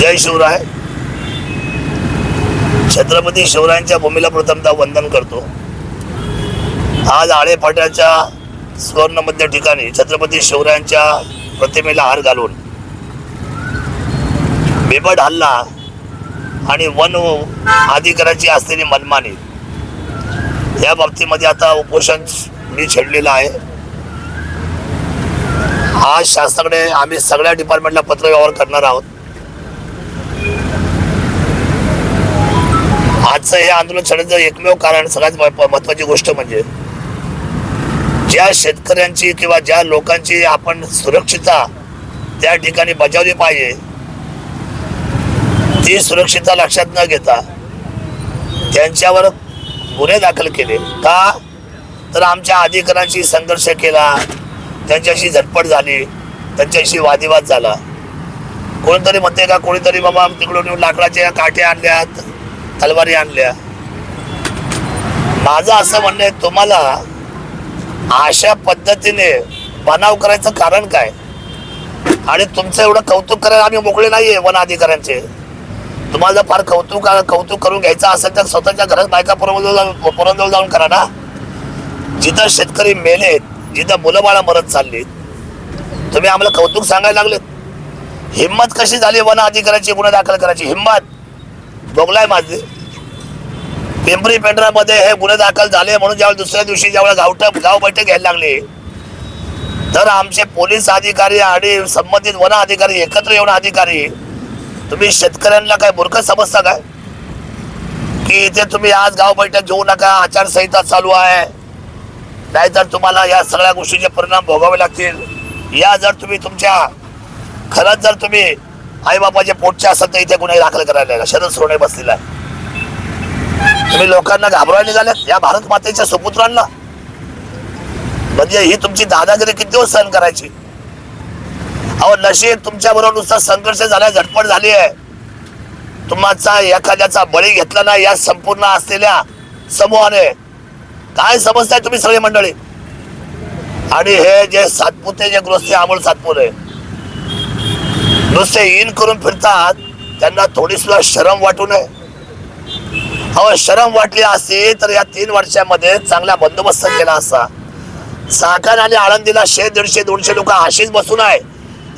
जय शिवराय. छत्रपती शिवरायांच्या भूमीला प्रथमतः वंदन करतो. आज आळेफाट्याच्या सुवर्णमध्य ठिकाणी छत्रपती शिवरायांच्या प्रतिमेला हार घालून बेबड हल्ला आणि वन अधिकाराची असलेली मनमानी. या बाबतीमध्ये आता उपोषण मी छेडलेलं आहे. आज शासनाकडे आम्ही सगळ्या डिपार्टमेंटला पत्रव्यवहार करणार आहोत. आजचं हे आंदोलन छेडण्याचं एकमेव कारण सगळ्यात महत्वाची गोष्ट म्हणजे ज्या शेतकऱ्यांची किंवा ज्या लोकांची आपण सुरक्षितता त्या ठिकाणी बजावली पाहिजे ती सुरक्षितता लक्षात न घेता त्यांच्यावर गुन्हे दाखल केले. का? तर आमच्या अधिकाऱ्यांशी संघर्ष केला त्यांच्याशी झटपट झाली त्यांच्याशी वादिवाद झाला. कोणीतरी म्हणते का कोणीतरी बाबा तिकडून लाकडाच्या काठ्या आणल्यात तलवारी आणल्या. माझं असं म्हणणं आहे तुम्हाला अशा पद्धतीने बनाव करायचं कारण काय? आणि तुमचं एवढं कौतुक करायला आम्ही मोकळे नाहीये वन अधिकाऱ्यांचे तुम्हाला फार कौतुक कौतुक करून घ्यायचं असेल तर स्वतःच्या घरात बायका पोरांजवळ जाऊन पुरंजवळ जाऊन करा ना. जिथं शेतकरी मेलेत जिथं मुलं बाळा मरत चालली तुम्ही आम्हाला कौतुक सांगायला लागलेत. हिंमत कशी झाली वन अधिकाऱ्याची गुन्हा दाखल करायची? हिंमत. भोगलाय माझे. पिंपरी पेंढरामध्ये हे गुन्हे दाखल झाले म्हणून ज्यावेळेस दुसऱ्या दिवशी ज्यावेळेस गावठ गाव बैठक घ्यायला लागली तर आमचे पोलीस अधिकारी आणि संबंधित वन अधिकारी एकत्र येऊन अधिकारी तुम्ही शेतकऱ्यांना काय मूर्ख समजता काय? की इथे तुम्ही आज गाव बैठक घेऊ नका आचारसंहिता चालू आहे. नाहीतर तुम्हाला या सगळ्या गोष्टीचे परिणाम भोगावे लागतील. या जर तुम्ही तुमच्या खरंच जर तुम्ही आईबापाचे पोटच्या असतात ते इथे गुन्हे दाखल करायला? शरद सोने बसलेला आहे. तुम्ही लोकांना घाबरायला निघाल्यात. या भारत मातेच्या सुपुत्रांना. म्हणजे ही तुमची दादागिरी किती दिवस सहन करायची? अहो नशीब तुमच्या बरोबर नुसता संघर्ष झाला झटपट झाली आहे. तुमचा एखाद्याचा बळी घेतला नाही या संपूर्ण असलेल्या समूहाने. काय समजताय तुम्ही सगळी मंडळी? आणि हे जे सातपुते जे गृहस्थ अमोल सातपुते. नुसते इन करून फिरतात त्यांना थोडी सुद्धा शरम वाटू नये. अहो शरम वाटली असती तर या तीन वर्षामध्ये चांगला बंदोबस्त केला असता साखर आणि आळंदीला शे दीडशे दोनशे लोक अशीच बसून आहे.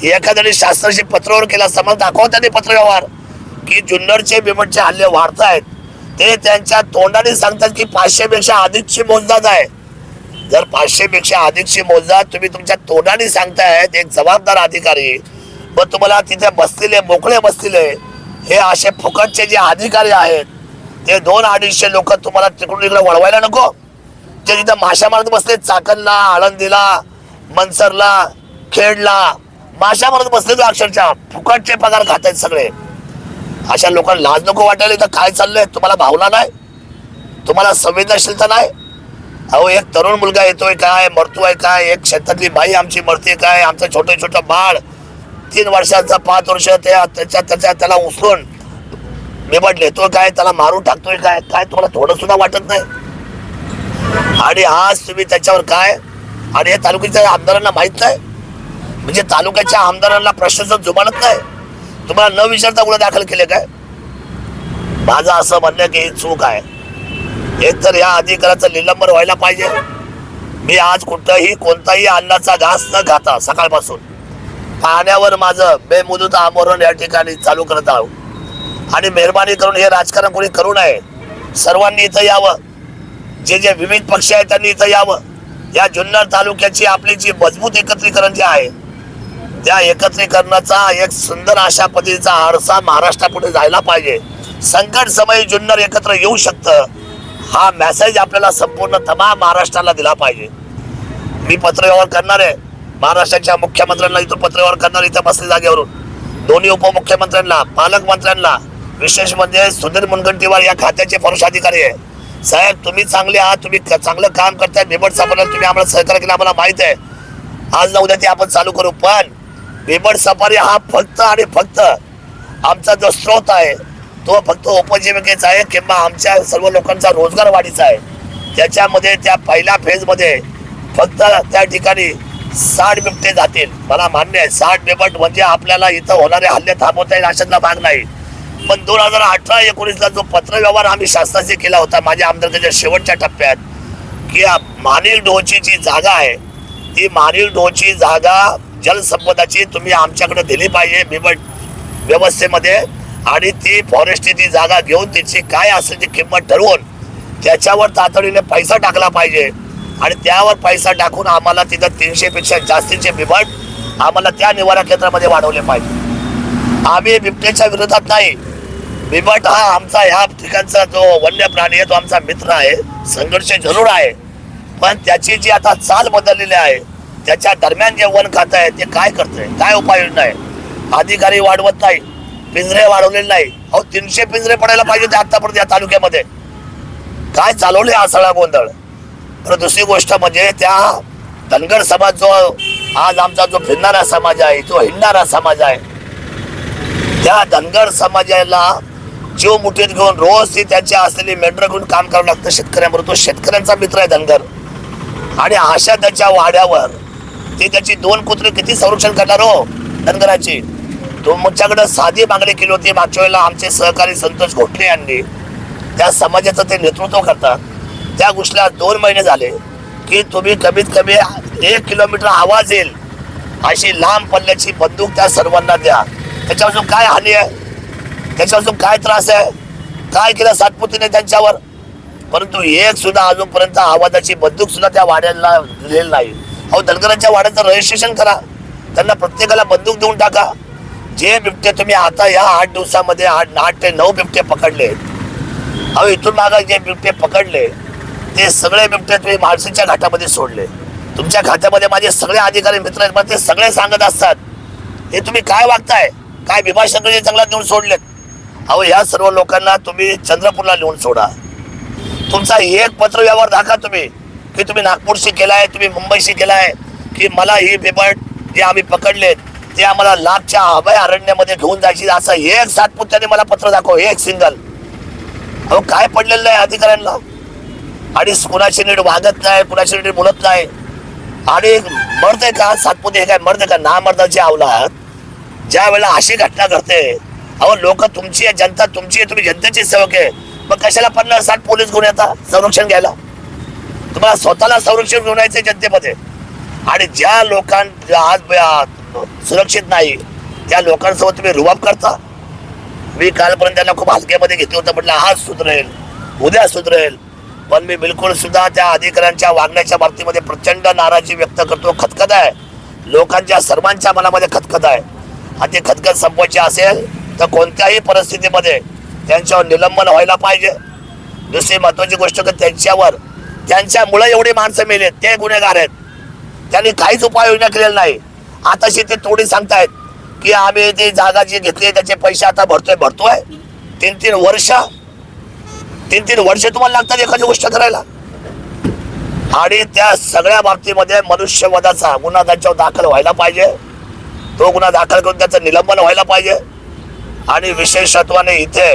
एखाद्याने शास्त्राशी पत्रावर केला समज दाखवा त्यांनी पत्रव्यवहार. की जुन्नरचे बिमटचे हल्ले वाढत आहेत ते त्यांच्या तोंडाने सांगतात की पाचशे पेक्षा अधिकची मोजदाद आहे. जर पाचशे पेक्षा अधिकची मोजदाद तुम्ही तुमच्या तोंडाने सांगतायत एक जबाबदार अधिकारी व तुम्हाला तिथे बसलेले मोकळे बसलेले हे असे फुकटचे जे अधिकारी आहेत ते दोन अडीचशे लोक तुम्हाला तिकडून इकडे वळवायला नको. ते तिथं माशा मारत बसले चाकणला आळंदीला मनसरला खेडला. माशा मारत बसले तो अक्षरशः. फुकटचे पगार खात आहेत सगळे. अशा लोकांना लाज नको वाटायला इथं काय चाललंय? तुम्हाला भावना नाही? तुम्हाला संवेदनशीलता नाही? अहो एक तरुण मुलगा येतोय काय? मरतोय काय? एक शेतातली बाई आमची मरते काय? आमचं छोटं छोटं बाळ. तीन वर्षाचा पाच वर्ष त्या त्याच्या त्याच्या त्याला उचलून बिबट तो काय त्याला मारून टाकतोय काय? काय तुम्हाला थोडं सुद्धा वाटत नाही? आणि आज तुम्ही त्याच्यावर काय? आणि या तालुक्याच्या आमदारांना माहीत नाही? म्हणजे तालुक्याच्या आमदारांना प्रशासन जुमानत नाही? तुम्हाला न विचारता गुन्हा दाखल केले काय? माझं असं म्हणणं की ही चूक आहे. एक तर या अधिकाराचं निलंबन व्हायला पाहिजे. मी आज कुठंही कोणताही अन्नाचा घास न खाता सकाळपासून पाण्यावर माझं बेमुदत आमरण या ठिकाणी चालू करत आहोत आणि मेहरबानी करून हे राजकारण कोणी करू नये. सर्वांनी इथं यावं. जे जे विविध पक्ष आहेत त्यांनी इथं यावं. या जुन्नर तालुक्याची आपली जी मजबूत एकत्रीकरण जे आहे त्या एकत्रीकरणाचा एक सुंदर अशा पद्धतीचा आरसा महाराष्ट्रापुढे जायला पाहिजे. संकट समय जुन्नर एकत्र येऊ शकतं हा मेसेज आपल्याला संपूर्ण तमाम महाराष्ट्राला दिला पाहिजे. मी पत्रव्यवहार करणार आहे. महाराष्ट्राच्या मुख्यमंत्र्यांना इथून पत्रव्यवहार करणार इथं बसले जागेवरून. दोन्ही उपमुख्यमंत्र्यांना पालकमंत्र्यांना विशेष म्हणजे सुधीर मुनगंटीवार या खात्याचे फरुष अधिकारी आहे. साहेब तुम्ही चांगले आहात तुम्ही क- चांगलं काम करताय बिबट सापडायला तुम्ही आम्हाला सहकार्य केलं आम्हाला माहीत आहे. आज ना उद्या ते आपण चालू करू पण बिबट सफारी हा फक्त आणि फक्त आमचा जो स्रोत आहे तो फक्त उपजीविकेचा आहे किंवा आमच्या सर्व लोकांचा रोजगार वाढीचा आहे. त्याच्यामध्ये त्या पहिल्या फेजमध्ये फक्त त्या ठिकाणी साठ बिबटे जातील. मला मान्य आहे साठ बिबट म्हणजे आपल्याला इथं होणारे हल्ले थांबवता येईल अशातला भाग नाही. पण दोन हजार अठरा एकोणीसला जो पत्रव्यवहार आम्ही शासनाशी केला होता माझ्या आमदारकीच्या शेवटच्या टप्प्यात की या मानील डोहची जी जागा आहे ती मानील डोहची जागा जलसंपदाची तुम्ही आमच्याकडे दिली पाहिजे बिबट व्यवस्थेमध्ये. आणि ती फॉरेस्टची ती जागा घेऊन तिची काय असेल ती किंमत ठरवून त्याच्यावर तातडीने पैसा टाकला पाहिजे. आणि त्यावर पैसा टाकून आम्हाला तिथं तीनशे पेक्षा जास्तीचे बिबट आम्हाला त्या निवारा केंद्रामध्ये वाढवले पाहिजे. आम्ही बिबट्याच्या विरोधात नाही. बिबट हा आमचा ह्या ठिकाणचा जो वन्य प्राणी आहे तो आमचा मित्र आहे. संघर्ष जरूर आहे. पण त्याची जी आता चाल बदललेली आहे त्याच्या दरम्यान जे वन खातं आहे ते काय करतंय? काय उपाययोजना आहे? अधिकारी वाढवत नाही. पिंजरे वाढवलेले नाही. अहो तीनशे पिंजरे पडायला पाहिजे होते आतापर्यंत या तालुक्यामध्ये. काय चालवले हा सगळा गोंधळ? तर दुसरी गोष्ट म्हणजे त्या धनगर समाज जो आज आमचा जो फिरणारा समाज आहे जो हिंडणारा समाज आहे त्या धनगर समाजाला जीव मुठीत घेऊन रोज ती त्यांची असलेली मेंढर घेऊन काम करावं लागतं शेतकऱ्यांबरोबर. तो शेतकऱ्यांचा मित्र आहे धनगर आणि अशा त्याच्या वाड्यावर ते त्याची दोन कुत्रे किती संरक्षण करणार हो धनगराची तुमच्याकडं साधी मागणी केली होती मागच्या वेळेला आमचे सहकारी संतोष घोटले यांनी. त्या समाजाचं ते नेतृत्व करतात. त्या गोष्टीला दोन महिने झाले की तुम्ही कमीत कमी एक किलोमीटर आवाज येईल अशी लांब पल्ल्याची बंदूक त्या सर्वांना द्या. त्याच्यापासून काय हानी आहे? त्याच्यापासून काय त्रास आहे? काय केलं सातपुतीने त्यांच्यावर? परंतु एक सुद्धा अजूनपर्यंत आवाजाची बंदूक सुद्धा त्या वाड्याला दिलेली नाही. अहो धनगरांच्या वाड्याचं रजिस्ट्रेशन करा. त्यांना प्रत्येकाला बंदूक देऊन टाका. जे बिबटे तुम्ही आता या आठ दिवसामध्ये आठ आठ ते नऊ बिबटे पकडले. अहो इथून मागा जे बिबटे पकडले ते सगळे बिबटे तुम्ही माळसेच्या घाटामध्ये सोडले. तुमच्या खात्यामध्ये माझे सगळे अधिकारी मित्र आहेत ते सगळे सांगत असतात. हे तुम्ही काय वागताय? काय भीमाशंकरजी जंगलात नेऊन सोडलेत? अहो या सर्व लोकांना तुम्ही चंद्रपूरला नेऊन सोडा. तुमचा एक पत्र व्यवहार दाखवा तुम्ही की तुम्ही नागपूरशी केलाय तुम्ही मुंबईशी केलाय की मला ही बिबट जे आम्ही पकडलेत ते आम्हाला लाभच्या अभय अरण्यामध्ये घेऊन जायची असं एक सातपुत्याने मला पत्र दाखव एक सिंगल. अहो काय पडलेलं आहे अधिकाऱ्यांना? आणि कुणाशी नीट वागत नाही कुणाशी नीट बोलत नाही. आणि मर्द आहे का सातपुते हे काय मर्द आहे का? ना मर्दाचे आवलात ज्या वेळेला अशी घटना घडते अहो लोक तुमची आहे जनता तुमची आहे तुम्ही जनतेची सेवक आहे. मग कशाला पन्नास साठ पोलीस घेऊन येतात संरक्षण घ्यायला? तुम्हाला स्वतःला संरक्षण घेऊन यायचं जनतेमध्ये. आणि ज्या लोकांच्या आज सुरक्षित नाही त्या लोकांसोबत तुम्ही रुबाब करता. मी कालपर्यंत त्यांना खूप हलक्यामध्ये घेतलं होतं म्हटलं आज सुधरेल उद्या सुधरेल. पण मी बिलकुल सुद्धा त्या अधिकाऱ्यांच्या वागण्याच्या बाबतीमध्ये प्रचंड नाराजी व्यक्त करतो. खतखत आहे. लोकांच्या सर्वांच्या मनामध्ये खतखत आहे. आणि ते खतखत संपवायची असेल तर कोणत्याही परिस्थितीमध्ये त्यांच्यावर निलंबन व्हायला पाहिजे. दुसरी महत्वाची गोष्ट की त्यांच्यावर त्यांच्यामुळे एवढी माणसं मेलेत ते गुन्हेगार आहेत. त्यांनी काहीच उपाययोजना केलेल्या नाही. आताशी ते थोडी सांगतायत की आम्ही ती जागा जी घेतली त्याचे पैसे आता भरतोय भरतोय. तीन तीन वर्ष तीन तीन वर्ष तुम्हाला लागतात एखादी गोष्ट करायला. आणि त्या सगळ्या बाबतीमध्ये मनुष्यवधाचा गुन्हा त्यांच्यावर दाखल व्हायला पाहिजे. तो गुन्हा दाखल करून त्याचं निलंबन व्हायला पाहिजे. आणि विशेषत्वाने इथे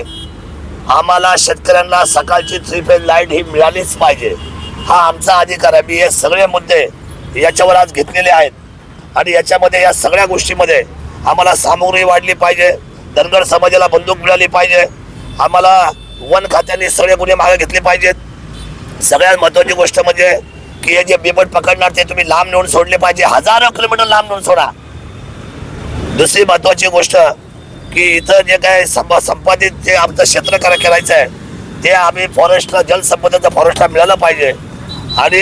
आम्हाला शेतकऱ्यांना सकाळची थ्री फेज लाइट ही मिळालीच पाहिजे. हा आमचा अधिकार आहे. मी हे सगळे मुद्दे याच्यावर आज घेतलेले आहेत. आणि याच्यामध्ये या सगळ्या गोष्टीमध्ये आम्हाला सामुग्री वाढली पाहिजे. धनगर समाजाला बंदूक मिळाली पाहिजे. आम्हाला वन खात्याने सगळे गुन्हे मागे घेतले पाहिजेत. सगळ्यात महत्वाची गोष्ट म्हणजे की हे जे बिबट पकडणार ते तुम्ही लांब नेऊन सोडले पाहिजे. हजारो किलोमीटर लांब नेऊन सोडा. दुसरी महत्वाची गोष्ट की इथं जे काय संप संपादित जे आमचं क्षेत्र करायचं आहे ते आम्ही फॉरेस्टला जलसंपदाचं फॉरेस्टला मिळालं पाहिजे. आणि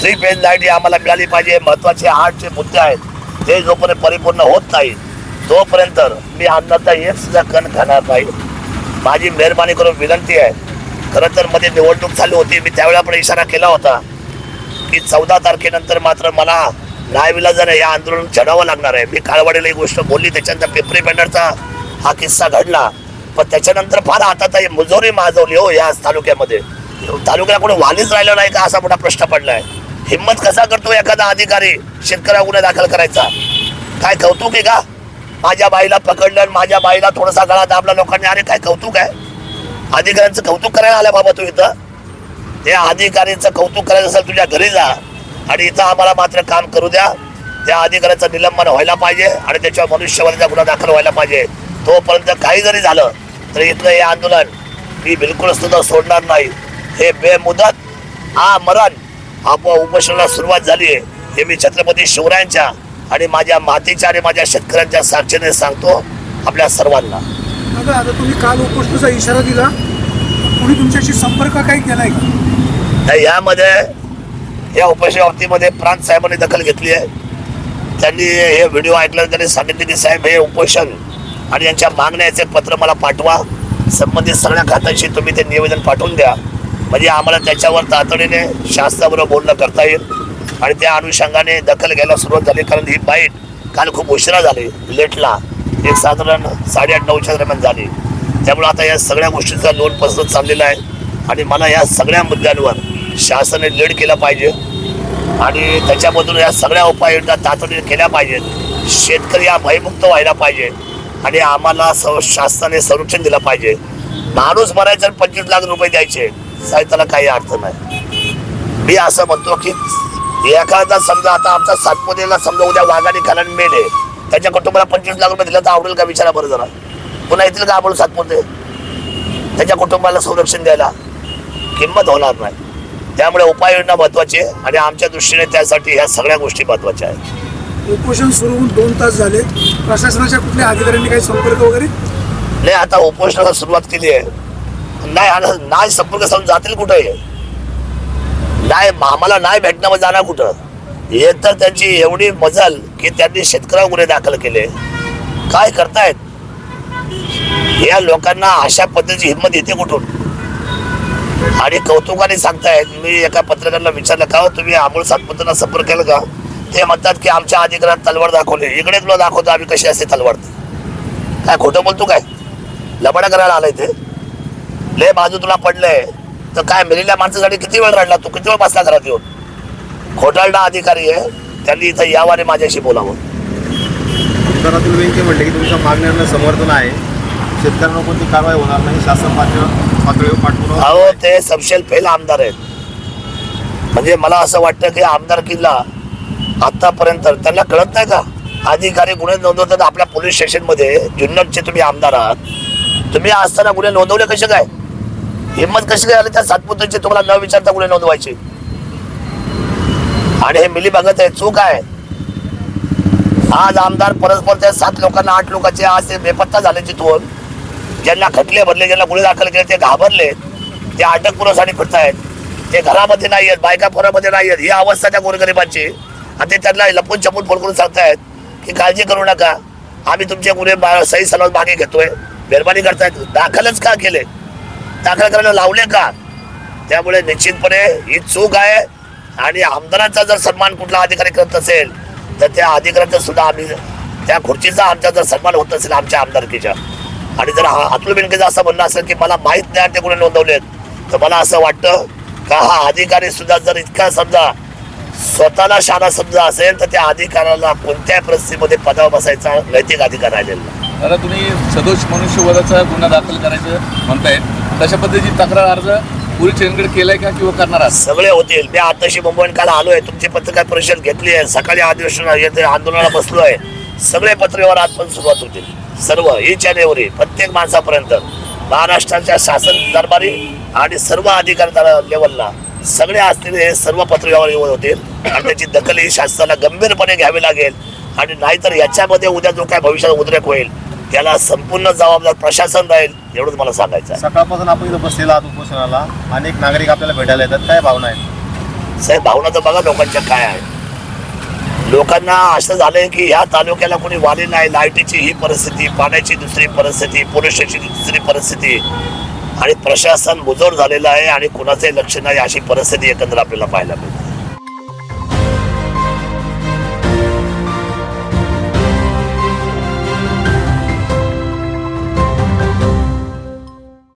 थ्री फेज लाइट ही आम्हाला मिळाली पाहिजे. महत्त्वाचे आठ जे मुद्दे आहेत ते जोपर्यंत परिपूर्ण होत नाही तोपर्यंत मी अन्नाचा एक सुद्धा कण खाणार नाही. माझी मेहरबानी करून विनंती आहे. खरं तर मध्ये निवडणूक चालू होती मी त्यावेळेला पण इशारा केला होता की चौदा तारखेनंतर मात्र मला न्यायविलाजाने या आंदोलन चढावं लागणार आहे. मी काळवाडीला ही गोष्ट बोलली त्याच्यानंतर पेपरी बँडरचा हा किस्सा घडला. पण त्याच्यानंतर फार आता मुजोरी माजवली हो या तालुक्यामध्ये. तालुक्याला कोणी वालीच राहिलं नाही का असा मोठा प्रश्न पडला आहे हिंमत कसा करतो एखादा अधिकारी शेतकऱ्या गुन्हा दाखल करायचा? काय कौतुक आहे का? माझ्या बाईला पकडलं आणि माझ्या बाईला थोडासा गळा दाबला लोकांनी. अरे काय कौतुक आहे? अधिकाऱ्यांचं कौतुक करायला आल्या बाबा तू इथं. त्या अधिकाऱ्यांचं कौतुक करायचं असेल तुझ्या घरी जा आणि इथं आम्हाला मात्र काम करू द्या. त्या अधिकाऱ्याचं निलंबन व्हायला पाहिजे आणि त्याच्यावर मनुष्यवधाचा गुन्हा दाखल व्हायला पाहिजे. तोपर्यंत काही जरी झालं तर इथलं हे आंदोलन मी बिलकुल सुद्धा सोडणार नाही. हे बेमुदत आ मरण आपोआ उपोषणाला सुरुवात झाली आहे हे मी छत्रपती शिवरायांच्या आणि माझ्या मातीच्या आणि माझ्या शेतकऱ्यांच्या साक्षीने सांगतो आपल्या सर्वांना. दादा आता तुम्ही काल उपोषणाचा इशारा दिला. कोणी तुमच्याशी संपर्क काही केलाय का? यामध्ये या उपोषण बाबतीमध्ये प्रांत साहेबांनी दखल घेतली आहे. त्यांनी हे व्हिडिओ ऐकल्यानंतर त्यांनी सांगितले की साहेब हे उपोषण आणि यांच्या मागण्याचे पत्र मला पाठवा. संबंधित सगळ्या खात्याशी तुम्ही ते निवेदन पाठवून द्या. म्हणजे आम्हाला त्याच्यावर तातडीने शासनाबरोबर बोलणं करता येईल. आणि त्या अनुषंगाने दखल घ्यायला सुरुवात झाली कारण ही बाईट काल खूप उशिरा झाली लेटला. एक साधारण साडेआठ नऊच्या दरम्यान झाली. त्यामुळे आता या सगळ्या गोष्टींचा लोन पसरत चाललेला आहे. आणि मला या सगळ्या मुद्द्यांवर शासनाने लेड केला पाहिजे. आणि त्याच्यामधून या सगळ्या उपाययोजना तातडीने केल्या पाहिजेत. शेतकरी हा भयमुक्त व्हायला पाहिजे. आणि आम्हाला स शासनाने संरक्षण दिलं पाहिजे. माणूस मरायचा पंचवीस लाख रुपये द्यायचे. साहेब त्याला काही अर्थ नाही. मी असं म्हणतो की एखादा समजा आता आमचा सातपुतेला समजा उद्या वाघाने खाला मेले त्याच्या कुटुंबाला पंचवीस लाख रुपये दिलं तर आवडेल का? विचारा बरं जरा. पुन्हा येतील का आपण सातपुते? त्याच्या कुटुंबाला संरक्षण द्यायला किंमत होणार नाही. त्यामुळे उपाययोजना महत्वाची आहे आणि आमच्या दृष्टीने त्यासाठी ह्या सगळ्या गोष्टी महत्त्वाच्या आहेत. उपोषण सुरू होऊन दोन तास झाले. प्रशासनाच्या कुठल्या अधिकाऱ्यांनी काही संपर्क वगैरे? नाही आता उपोषणाला सुरुवात केली आहे. नाही नाही संपर्क साधून जातील कुठं? नाही आम्हाला नाही भेटणं जाणार कुठं? हे तर त्यांची एवढी मजल की त्यांनी शेतकऱ्यावर गुन्हे दाखल केले. काय करतायत? या लोकांना अशा पद्धतीची हिंमत येते कुठून? आणि कौतुकाने सांगतायत मी एका पत्रकाराला विचारलं का हो, तुम्ही अमोल सातपुत्रांना संपर्क केला का? ते म्हणतात की आमच्या अधिकाऱ्यात तलवार दाखवली. इकडे तुला दाखवतो आम्ही कशी असते तलवार. काय खोटं बोलतो काय? लबाडा करायला आलंय ते. लय बाजू तुला पडलंय. तर काय मेलेल्या माणसासाठी किती वेळ रडला तू? किती वेळ बसला घरात येऊन? खोटारडा अधिकारी आहे. त्यांनी इथं यावं आणि माझ्याशी बोलावं. उत्तरातील बँके म्हटले की तुमच्या मागण्यांना समर्थन आहे. शेतकऱ्यांना कोणती कारवाई होणार नाही. शासन पातळीवर पाठपुरावा अहो ते सबशेल फेल आमदार आहेत. म्हणजे मला असं वाटतं की आमदारकीला आतापर्यंत त्यांना कळत नाही का? अधिकारी गुन्हे नोंदवतात आपल्या पोलीस स्टेशनमध्ये. जुन्नरचे तुम्ही आमदार आहात. तुम्ही असताना गुन्हे नोंदवले कसे काय? हिंमत कशी काय आली त्या सातपुतेचे तुम्हाला न विचारता कुठे नोंदवायची? आणि हे मिली बघत आहे चूक आहे. आज आमदार परस्पर त्या सात लोकांना आठ लोकांचे आज ते बेपत्ता झाले तिथून ज्यांना खटले भरले ज्यांना गुन्हे दाखल केले ते घाबरले. ते अटक पुरवसाठी फिरतायत. ते घरामध्ये नाही आहेत बायका फोरामध्ये नाही आहेत ही अवस्था त्या गोरगरिबांची. आणि ते त्यांना लपून छपून फोन करून सांगतायत की काळजी करू नका. आम्ही तुमचे गुन्हे सही सलामत मागे घेतोय. मेहरबानी करतायत. दाखलच का केले? दाखल करायला लावले का? त्यामुळे निश्चितपणे ही चूक आहे. आणि आमदारांचा जर सन्मान कुठला अधिकारी करत असेल तर त्या अधिकाऱ्यांचा सुद्धा आम्ही त्या खुर्चीचा आमचा जर सन्मान होत असेल आमच्या आमदारकीच्या. आणि जर हा अतुल बेनकेचं असं म्हणणं असेल की मला माहीत नाही ते गुन्हे नोंदवलेत तर मला असं वाटतं का हा अधिकारी सुद्धा जर इतका समजा स्वतःला शाळा समजा असेल तर त्या अधिकाऱ्याला कोणत्याही परिस्थितीमध्ये पदावर बसायचा नैतिक अधिकार राहिलेला तुम्ही सदोष मनुष्यवधाचा गुन्हा दाखल करायचं म्हणतायत. तशा पद्धतीची तक्रार अर्ज पोलीस स्टेशनकडे केलाय का किंवा करणार आहात? सगळे होतील. मी आताशी मुंबईत आलो आलोय. तुमची पत्रकार परिषद घेतली आहे. सकाळी अधिवेशन येथे आंदोलनाला बसलो आहे. सगळे पत्रव्यवहार पण सुरुवात होतील. सर्व ही अँड एव्हरी प्रत्येक माणसापर्यंत महाराष्ट्राच्या शासन दरबारी आणि सर्व अधिकारी लेवलला सगळे असलेले हे सर्व पत्रव्यवहार होतील. आणि त्याची दखल ही शासनाला गंभीरपणे घ्यावी लागेल. आणि नाहीतर याच्यामध्ये उद्या जो काय भविष्यात उद्रेक होईल त्याला संपूर्ण जबाबदार प्रशासन राहील एवढंच मला सांगायचं आहे. सकाळपासून आपण इथं बसलेला आहात उपोषणाला. अनेक नागरिक आपल्याला भेटायला येतात. काय भावना आहेत? साहेब भावना तर बघा लोकांच्या काय आहे लोकांना असं झालंय की ह्या तालुक्याला कोणी वाली नाही. लाईटीची ही परिस्थिती पाण्याची दुसरी परिस्थिती पोलीस दुसरी परिस्थिती. आणि प्रशासन मुजोर झालेलं आहे आणि कुणाचंही लक्ष नाही अशी परिस्थिती एकंदर आपल्याला पाहायला मिळते.